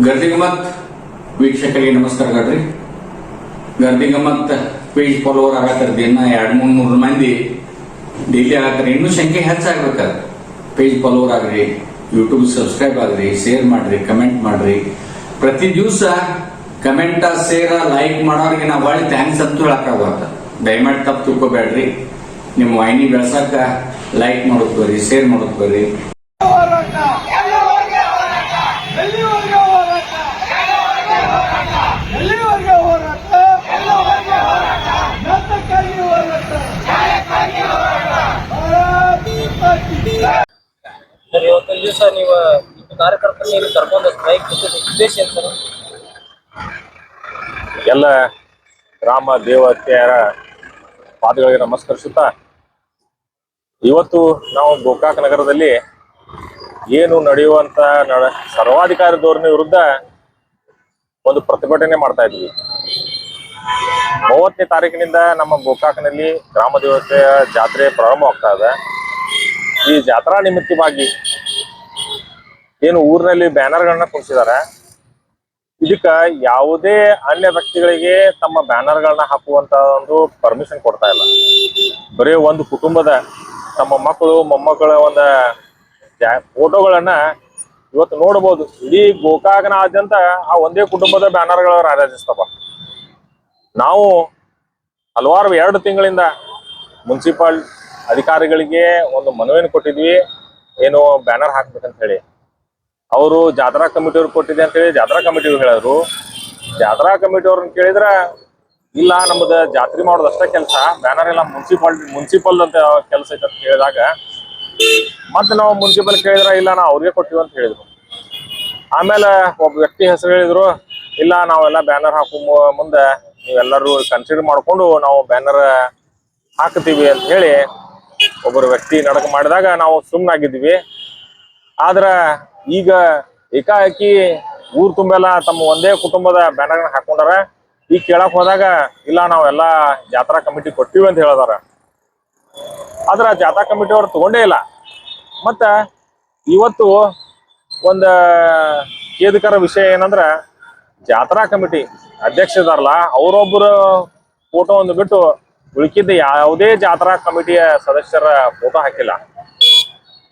ಗರ್ದಿಗಮತ್ ವೀಕ್ಷಕರಿಗೆ ನಮಸ್ಕಾರಗಳ್ರಿ Gardigammat page follower ಆಗತ್ತಾರ ದಿನ ಎರಡ್ ಮೂರ್ ನೂರು ಮಂದಿ ಡೈಲಿ ಆಗತ್ತಾರ ಇನ್ನೂ ಸಂಖ್ಯೆ ಹೆಚ್ಚಾಗ್ಬೇಕಾದ್ರೆ. ಪೇಜ್ ಫಾಲೋವರ್ ಆಗ್ರಿ ಯೂಟ್ಯೂಬ್ ಸಬ್ಸ್ಕ್ರೈಬ್ ಆಗ್ರಿ ಶೇರ್ ಮಾಡ್ರಿ ಕಮೆಂಟ್ ಮಾಡ್ರಿ. ಪ್ರತಿ ದಿವಸ ಕಮೆಂಟ ಶೇರ್ ಲೈಕ್ ಮಾಡೋರಿಗೆ ನಾವು ಭಾಳ ಥ್ಯಾಂಕ್ಸ್ ಅಂತೂ ಹೇಳಕ್ಕಾಗತ್ತ ದಯಮಾಡಿ ತಪ್ಪು ತಿಳ್ಕೊಬೇಡ್ರಿ. ನಿಮ್ಮ ವಾಹಿನಿ ಬೆಳ್ಸಕ್ಕ ಲೈಕ್ ಮಾಡೋದು ಬರ್ರಿ ಶೇರ್ ಮಾಡೋದು ಬರ್ರಿ. ಎಲ್ಲ ಗ್ರಾಮ ದೇವತೆಯರ ಪಾದಗಳಿಗೆ ನಮಸ್ಕರಿಸುತ್ತಾ, ಇವತ್ತು ನಾವು ಗೋಕಾಕ್ ನಗರದಲ್ಲಿ ಏನು ನಡೆಯುವಂತ ನಡ, ಸರ್ವಾಧಿಕಾರಿ ಧೋರಣೆ ವಿರುದ್ಧ ಒಂದು ಪ್ರತಿಭಟನೆ ಮಾಡ್ತಾ ಇದ್ವಿ. ಮೂವತ್ತನೇ ತಾರೀಕಿನಿಂದ ನಮ್ಮ ಗೋಕಾಕ್ನಲ್ಲಿ ಗ್ರಾಮ ದೇವತೆಯ ಜಾತ್ರೆ ಪ್ರಾರಂಭವಾಗ್ತಾ ಇದೆ. ಈ ಜಾತ್ರಾ ನಿಮಿತ್ತವಾಗಿ ಏನು ಊರಿನಲ್ಲಿ ಬ್ಯಾನರ್ಗಳನ್ನ ಕುಣಿಸಿದ್ದಾರೆ ಇದಕ್ಕ ಯಾವುದೇ ಅನ್ಯ ವ್ಯಕ್ತಿಗಳಿಗೆ ತಮ್ಮ ಬ್ಯಾನರ್ಗಳನ್ನ ಹಾಕುವಂತ ಒಂದು ಪರ್ಮಿಷನ್ ಕೊಡ್ತಾ ಇಲ್ಲ. ಬರೀ ಒಂದು ಕುಟುಂಬದ ತಮ್ಮ ಮಕ್ಕಳು, ಮೊಮ್ಮಕ್ಕಳ ಒಂದು ಫೋಟೋಗಳನ್ನ ಇವತ್ತು ನೋಡಬಹುದು ಇಡೀ ಗೋಕಾಕನಾದ್ಯಂತ ಆ ಒಂದೇ ಕುಟುಂಬದ ಬ್ಯಾನರ್ಗಳು ರಾರಾಜಿಸ್ತವ. ನಾವು ಹಲವಾರು ಎರಡು ತಿಂಗಳಿಂದ ಮುನ್ಸಿಪಾಲ್ ಅಧಿಕಾರಿಗಳಿಗೆ ಒಂದು ಮನವಿಯನ್ನು ಕೊಟ್ಟಿದ್ವಿ. ಏನು ಬ್ಯಾನರ್ ಹಾಕ್ಬೇಕಂತ ಹೇಳಿ. ಅವರು ಜಾತ್ರಾ ಕಮಿಟಿಯವ್ರು ಕೊಟ್ಟಿದೆ ಅಂತ ಹೇಳಿ ಜಾತ್ರಾ ಕಮಿಟಿಯವ್ರು ಹೇಳಿದ್ರು. ಜಾತ್ರಾ ಕಮಿಟಿಯವ್ರನ್ನ ಕೇಳಿದ್ರ, ಇಲ್ಲ, ನಮ್ದು ಜಾತ್ರೆ ಮಾಡೋದು ಅಷ್ಟೇ ಕೆಲಸ, ಬ್ಯಾನರ್ ಎಲ್ಲ ಮುನ್ಸಿಪಾಲ್, ಮುನ್ಸಿಪಲ್ ಅಂತ ಕೆಲಸ ಐತೆ ಅಂತ ಹೇಳಿದಾಗ ಮತ್ತೆ ನಾವು ಮುನ್ಸಿಪಲ್ ಕೇಳಿದ್ರ, ಇಲ್ಲ ನಾವು ಅವ್ರಿಗೆ ಕೊಟ್ಟಿವಿ ಅಂತ ಹೇಳಿದ್ರು. ಆಮೇಲೆ ಒಬ್ಬ ವ್ಯಕ್ತಿ ಹೆಸರು ಹೇಳಿದ್ರು, ಇಲ್ಲ, ನಾವೆಲ್ಲ ಬ್ಯಾನರ್ ಹಾಕೋ ಮುಂದೆ ನೀವೆಲ್ಲರೂ ಕನ್ಸಿಡರ್ ಮಾಡ್ಕೊಂಡು ನಾವು ಬ್ಯಾನರ್ ಹಾಕ್ತೀವಿ ಅಂತ ಹೇಳಿ ಒಬ್ಬರು ವ್ಯಕ್ತಿ ನಡಕ ಮಾಡಿದಾಗ ನಾವು ಸುಮ್ಮನಾಗಿದ್ವಿ ಆದ್ರ ಈಗ ಏಕಾಏಕಿ ಊರ್ ತುಂಬೆಲ್ಲ ತಮ್ಮ ಒಂದೇ ಕುಟುಂಬದ ಬ್ಯಾನರ್ನ ಹಾಕೊಂಡಾರ ಈಗ ಕೇಳಕ್ ಹೋದಾಗ, ಇಲ್ಲ ನಾವೆಲ್ಲ ಜಾತ್ರಾ ಕಮಿಟಿ ಕೊಟ್ಟಿವಿ ಅಂತ ಹೇಳದಾರ. ಆದ್ರ ಜಾತ್ರಾ ಕಮಿಟಿ ಅವ್ರು ತಗೊಂಡೇ ಇಲ್ಲ. ಮತ್ತ ಇವತ್ತು ಒಂದ ಖೇದಕರ ವಿಷಯ ಏನಂದ್ರ, ಜಾತ್ರಾ ಕಮಿಟಿ ಅಧ್ಯಕ್ಷ ಇದಾರಲ್ಲ ಅವರೊಬ್ಬರು ಫೋಟೋ ಒಂದು ಬಿಟ್ಟು ಉಳಿಕಿದ್ದ ಯಾವುದೇ ಜಾತ್ರಾ ಕಮಿಟಿಯ ಸದಸ್ಯರ ಫೋಟೋ ಹಾಕಿಲ್ಲ.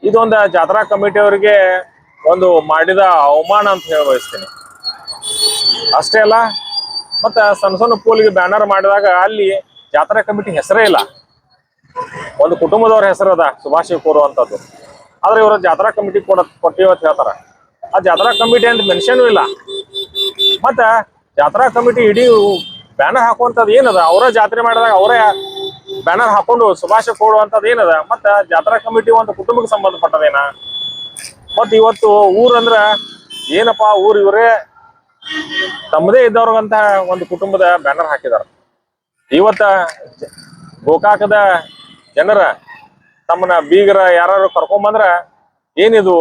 ಇದೊಂದು ಜಾತ್ರಾ ಕಮಿಟಿಯವರಿಗೆ ಒಂದು ಮಾಡಿದ ಅವಮಾನ ಅಂತ ಹೇಳಿ ಬಯಸ್ತೀನಿ. ಅಷ್ಟೇ ಅಲ್ಲ, ಮತ್ತ ಸಣ್ಣ ಸಣ್ಣ ಪೋಲಿಗೆ ಬ್ಯಾನರ್ ಮಾಡಿದಾಗ ಅಲ್ಲಿ ಜಾತ್ರಾ ಕಮಿಟಿ ಹೆಸರೇ ಇಲ್ಲ. ಒಂದು ಕುಟುಂಬದವ್ರ ಹೆಸರು ಅದ, ಸುಭಾಷ್ ಕೋರುವಂತದ್ದು ಆದ್ರೆ ಇವರ ಜಾತ್ರಾ ಕಮಿಟಿ ಕೊಡ, ಕೊಟ್ಟಿವ್ ಅಂತ ಹೇಳ್ತಾರ. ಆ ಜಾತ್ರಾ ಕಮಿಟಿ ಅಂತ ಮೆನ್ಷನ್ ಇಲ್ಲ. ಮತ್ತ ಜಾತ್ರಾ ಕಮಿಟಿ ಇಡೀ ಬ್ಯಾನರ್ ಹಾಕುವಂತದ್ ಏನದ? ಅವರ ಜಾತ್ರೆ ಮಾಡಿದಾಗ ಅವರೇ ಬ್ಯಾನರ್ ಹಾಕೊಂಡು ಸುಭಾಷ ಕೊಡುವಂತದ್ ಏನದ? ಮತ್ತ ಜಾತ್ರಾ ಕಮಿಟಿ ಒಂದು ಕುಟುಂಬಕ್ಕೆ ಸಂಬಂಧಪಟ್ಟದೇನ? ಮತ್ ಇವತ್ತು ಊರಂದ್ರ ಏನಪ್ಪಾ ಊರ್ ಇವರೇ? ತಮ್ಮದೇ ಇದ್ದವ್ರಿಗಂತ ಒಂದು ಕುಟುಂಬದ ಬ್ಯಾನರ್ ಹಾಕಿದಾರ. ಇವತ್ತ ಗೋಕಾಕದ ಜನರ ತಮ್ಮನ್ನ ಬೀಗರ ಯಾರು ಕರ್ಕೊಂಬಂದ್ರ ಏನಿದು?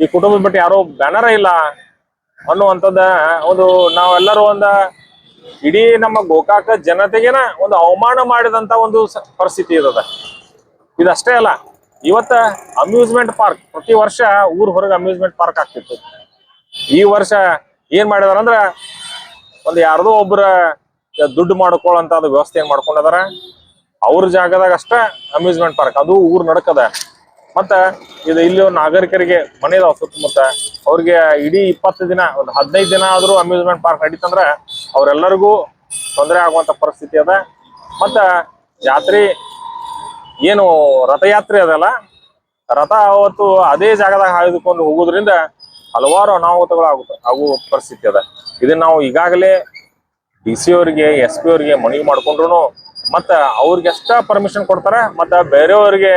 ಈ ಕುಟುಂಬದ ಬಿಟ್ಟು ಯಾರೋ ಬ್ಯಾನರ ಇಲ್ಲ ಅನ್ನುವಂಥದ್ದ ಒಂದು ನಾವೆಲ್ಲರೂ ಒಂದ ಇಡೀ ನಮ್ಮ ಗೋಕಾಕ ಜನತೆಗೆನ ಒಂದು ಅವಮಾನ ಮಾಡಿದಂತ ಒಂದು ಪರಿಸ್ಥಿತಿ ಇರದ ಇದಷ್ಟೇ ಅಲ್ಲ. ಇವತ್ತ ಅಮ್ಯೂಸ್ಮೆಂಟ್ ಪಾರ್ಕ್ ಪ್ರತಿ ವರ್ಷ ಊರ್ ಹೊರಗೆ ಅಮ್ಯೂಸ್ಮೆಂಟ್ ಪಾರ್ಕ್ ಆಗ್ತಿತ್ತು. ಈ ವರ್ಷ ಏನ್ ಮಾಡಿದಾರ ಅಂದ್ರ ಒಂದ್ ಯಾರ್ದೋ ಒಬ್ಬರ ದುಡ್ಡು ಮಾಡ್ಕೊಳ್ಳೋಂತ ವ್ಯವಸ್ಥೆ ಏನ್ ಮಾಡ್ಕೊಂಡದಾರ? ಅವ್ರ ಜಾಗದಾಗ ಅಷ್ಟ ಅಮ್ಯೂಸ್ಮೆಂಟ್ ಪಾರ್ಕ್ ಅದು ಊರ್ ನಡಕದ. ಮತ್ತ ಇದು ಇಲ್ಲಿ ನಾಗರಿಕರಿಗೆ ಮನೆ ಇದಾವ ಸುತ್ತಮುತ್ತ, ಅವ್ರಿಗೆ ಇಡೀ ಇಪ್ಪತ್ತು ದಿನ, ಒಂದು ಹದಿನೈದು ದಿನ ಆದ್ರೂ ಅಮ್ಯೂಸ್ಮೆಂಟ್ ಪಾರ್ಕ್ ನಡೀತಂದ್ರ ಅವ್ರೆಲ್ಲರಿಗೂ ತೊಂದರೆ ಆಗುವಂತ ಪರಿಸ್ಥಿತಿ ಅದ. ಮತ್ತ ಜಾತ್ರೆ ಏನು ರಥಯಾತ್ರೆ ಅದಲ್ಲ? ರಥ ಅವತ್ತು ಅದೇ ಜಾಗದಾಗ ಹಾಯ್ದುಕೊಂಡು ಹೋಗೋದ್ರಿಂದ ಹಲವಾರು ಅನಾಹುತಗಳು ಆಗುತ್ತೆ ಆಗುವ ಪರಿಸ್ಥಿತಿ ಅದ. ಇದನ್ನ ನಾವು ಈಗಾಗಲೇ ಡಿ ಸಿ ಅವರಿಗೆ, ಎಸ್ ಪಿ ಅವರಿಗೆ ಮನವಿ ಮಾಡ್ಕೊಂಡ್ರು ಮತ್ತ ಅವ್ರಿಗೆ ಎಷ್ಟ ಪರ್ಮಿಷನ್ ಕೊಡ್ತಾರ, ಮತ್ತ ಬೇರೆಯವರಿಗೆ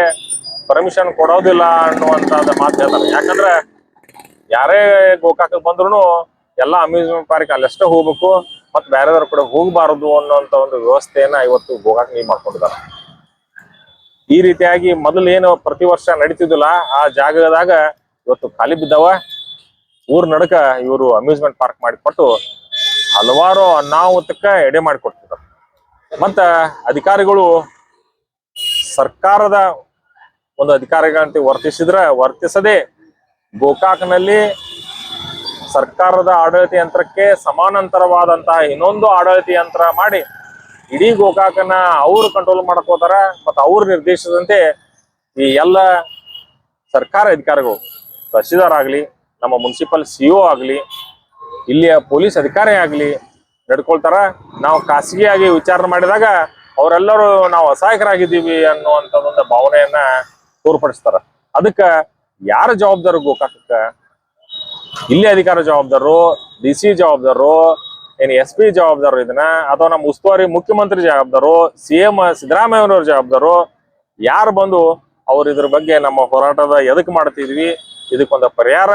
ಪರ್ಮಿಷನ್ ಕೊಡೋದಿಲ್ಲ ಅನ್ನುವಂತ ಮಾತು ಹೇಳ್ತಾರೆ. ಯಾಕಂದ್ರೆ ಯಾರೇ ಗೋಕಾಕಕ್ಕೆ ಬಂದ್ರು ಎಲ್ಲ ಅಮ್ಯೂಸ್ಮೆಂಟ್ ಪಾರ್ಕ್ ಅಲ್ಲಷ್ಟೇ ಹೋಗ್ಬೇಕು, ಮತ್ ಬೇರೆದವ್ರ ಕೂಡ ಹೋಗಬಾರದು ಅನ್ನೋಂತ ಒಂದು ವ್ಯವಸ್ಥೆಯನ್ನ ಇವತ್ತು ಗೋಕಾಕ್ ನೀವು ಮಾಡ್ಕೊಂಡಿದ್ದಾರೆ. ಈ ರೀತಿಯಾಗಿ ಮೊದಲು ಏನು ಪ್ರತಿ ವರ್ಷ ನಡೀತಿದ್ದಿಲ್ಲ, ಆ ಜಾಗದಾಗ ಇವತ್ತು ಖಾಲಿ ಬಿದ್ದಾವ. ಊರ್ ನಡಕ ಇವರು ಅಮ್ಯೂಸ್ಮೆಂಟ್ ಪಾರ್ಕ್ ಮಾಡಿಕೊಟ್ಟು ಹಲವಾರು ಅನಾಹುತಕ್ಕ ಎಡೆ ಮಾಡಿಕೊಡ್ತಿದ್ರು. ಮತ್ತ ಅಧಿಕಾರಿಗಳು ಸರ್ಕಾರದ ಒಂದು ಅಧಿಕಾರಿಗಳಂತೆ ವರ್ತಿಸಿದ್ರ, ವರ್ತಿಸದೆ ಗೋಕಾಕ್ನಲ್ಲಿ ಸರ್ಕಾರದ ಆಡಳಿತ ಯಂತ್ರಕ್ಕೆ ಸಮಾನಾಂತರವಾದಂತಹ ಇನ್ನೊಂದು ಆಡಳಿತ ಯಂತ್ರ ಮಾಡಿ ಇಡೀ ಗೋಕಾಕನ ಅವರು ಕಂಟ್ರೋಲ್ ಮಾಡಕ್ ಹೋತಾರ ಮತ್ತ ಅವ್ರ ನಿರ್ದೇಶದಂತೆ ಈ ಎಲ್ಲ ಸರ್ಕಾರ ಅಧಿಕಾರಿಗಳು ತಹಸೀಲ್ದಾರ್ ಆಗಲಿ, ನಮ್ಮ ಮುನ್ಸಿಪಲ್ ಸಿಒ ಆಗಲಿ, ಇಲ್ಲಿಯ ಪೊಲೀಸ್ ಅಧಿಕಾರಿ ಆಗಲಿ ನಡ್ಕೊಳ್ತಾರ. ನಾವು ಖಾಸಗಿಯಾಗಿ ವಿಚಾರಣೆ ಮಾಡಿದಾಗ ಅವರೆಲ್ಲರೂ ನಾವು ಅಸಹಾಯಕರಾಗಿದ್ದೀವಿ ಅನ್ನುವಂಥದ್ದೊಂದು ಭಾವನೆಯನ್ನ ತೋರ್ಪಡಿಸ್ತಾರ. ಅದಕ್ಕೆ ಯಾರ ಜವಾಬ್ದಾರಿ ಗೋಕಾಕಕ್ಕ? ಇಲ್ಲಿ ಅಧಿಕಾರ ಜವಾಬ್ದಾರು ಡಿ ಸಿ ಜವಾಬ್ದಾರು ಏನ್ ಎಸ್ ಪಿ ಜವಾಬ್ದಾರು ಇದನ್ನ ಅಥವಾ ನಮ್ಮ ಉಸ್ತುವಾರಿ ಮುಖ್ಯಮಂತ್ರಿ ಜವಾಬ್ದಾರು ಸಿ ಎಂ ಸಿದ್ದರಾಮಯ್ಯನವ್ರ ಜವಾಬ್ದಾರು ಯಾರು ಬಂದು ಅವ್ರ ಇದ್ರ ಬಗ್ಗೆ ನಮ್ಮ ಹೋರಾಟದ ಎದಕ್ ಮಾಡ್ತಿದ್ವಿ ಇದಕ್ಕೊಂದು ಪರಿಹಾರ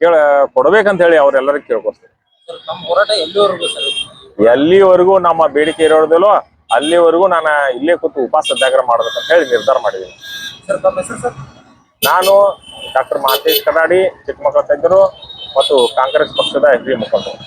ಕೇಳ ಕೊಡ್ಬೇಕಂತ ಹೇಳಿ ಅವ್ರೆಲ್ಲರಿಗೂ ಕೇಳ್ಕೊಡ್ತೀವಿ. ಎಲ್ಲಿವರೆಗೂ ನಮ್ಮ ಬೇಡಿಕೆ ಇರೋದಿಲ್ಲೋ ಅಲ್ಲಿವರೆಗೂ ನಾನು ಇಲ್ಲೇ ಕೂತು ಉಪ ಸತ್ಯಾಗ್ರಹ ಮಾಡ್ಬೇಕಂತ ಹೇಳಿ ನಿರ್ಧಾರ ಮಾಡಿದ್ದೀನಿ ನಾನು ಡಾಕ್ಟರ್ ಮಹಂತೇಶ್ ಕಡಾಡಿ ಚಿಕ್ಕಮಕ್ಕಳ ತಜ್ಞರು ಮತ್ತು ಕಾಂಗ್ರೆಸ್ ಪಕ್ಷದ ಹಿರಿಯ ಮುಖಂಡರು.